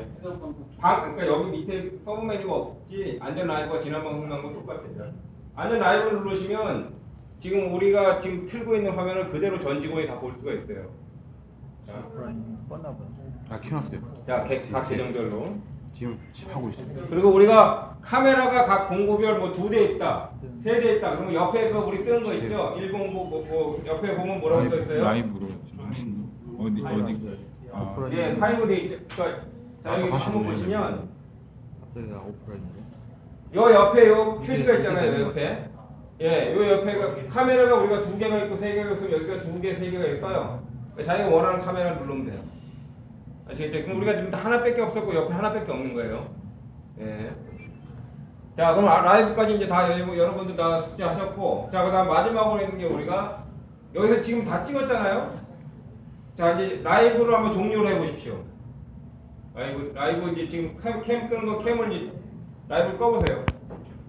예. 방, 그러니까 여기 밑에 서브 메뉴가 없지 안전 라이브가 지난 방송 나온 거 똑같아요. 안전 라이브를 누르시면 지금 우리가 지금 틀고 있는 화면을 그대로 전 직원이 다 볼 수가 있어요. 자. 다 켜놨어요. 자 개- 각 계정별로. 지금 하고 있어요. 그리고 우리가 카메라가 각 공고별 뭐 두 대 있다, 세 대 있다. 그러면 옆에 그 우리 뜨는 거 있죠? 109 뭐, 뭐 옆에 보면 뭐라고 써 있어요? 라이브로 어디 어디 아, 오프라인. 예, 파이브 돼 있죠. 그러니까 자 여기 누르시면 보시면 갑자기 나 오프라인인데. 요 옆에 요 표시가 있잖아요. 요 옆에. 예, 요 옆에가 카메라가 우리가 두 개가 있고 세 개가 있으면 여기가 두 개, 세 개가 떠요. 그러니까 자기가 원하는 카메라 누르면 돼요. 아시겠죠? 그럼 우리가 지금 하나밖에 없었고 옆에 하나밖에 없는 거예요. 예. 자, 그럼 아- 라이브까지 이제 다 여러분- 여러분들 다 숙제하셨고, 자, 그다음 마지막으로 있는 게 우리가 여기서 지금 다 찍었잖아요. 자, 이제 라이브로 한번 종료를 해보십시오. 라이브, 라이브 이제 지금 캠, 캠 끄는 거 캠을 이제 라이브 꺼보세요.